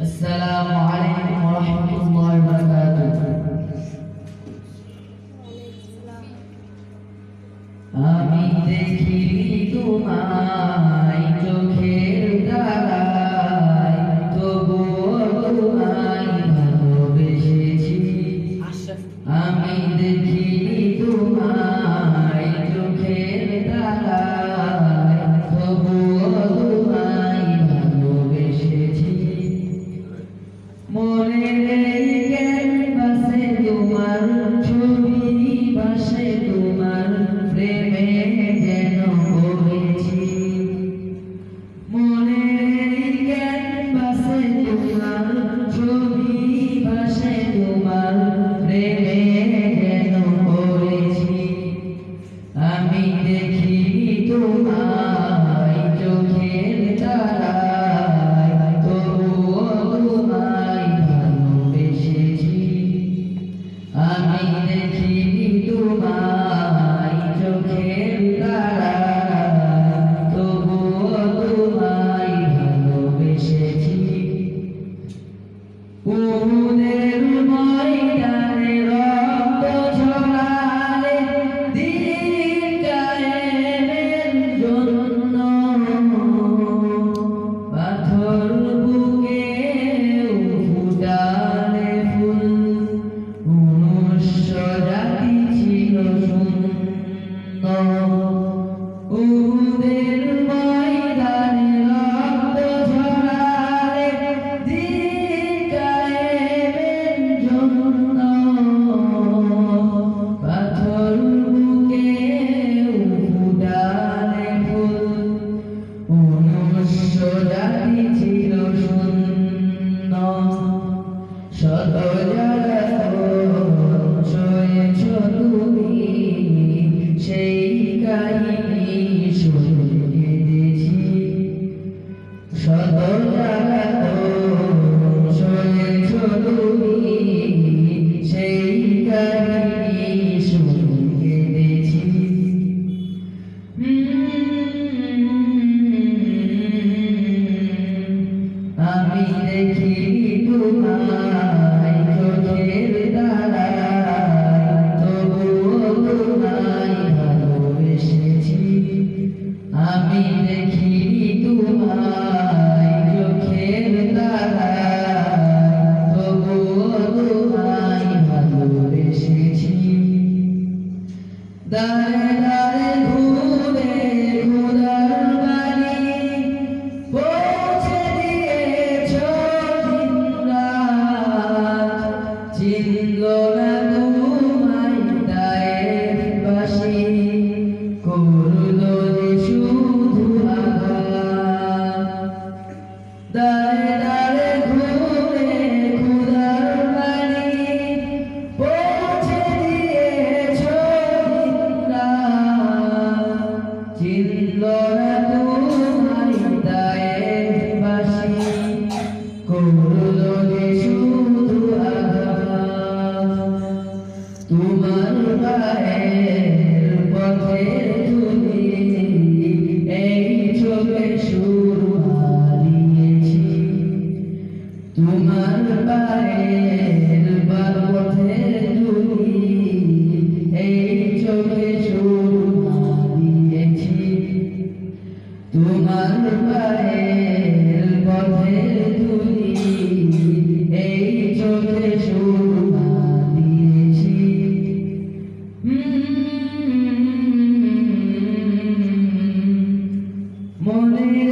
السلام عليكم ورحمة الله وبركاته. আমি দেখিনি তোমায় আমি দেখি তোমার আমি দেখি আমি দেখি তোমায় চোখের দ্বারায় তবুও তোমায় ভালোবেসেছি। দাঁড়ায় তোকে শুরু দিয়েছি। তোমার পায়ের পথে তুলি এই চোখে শুরু দিয়েছি। মনে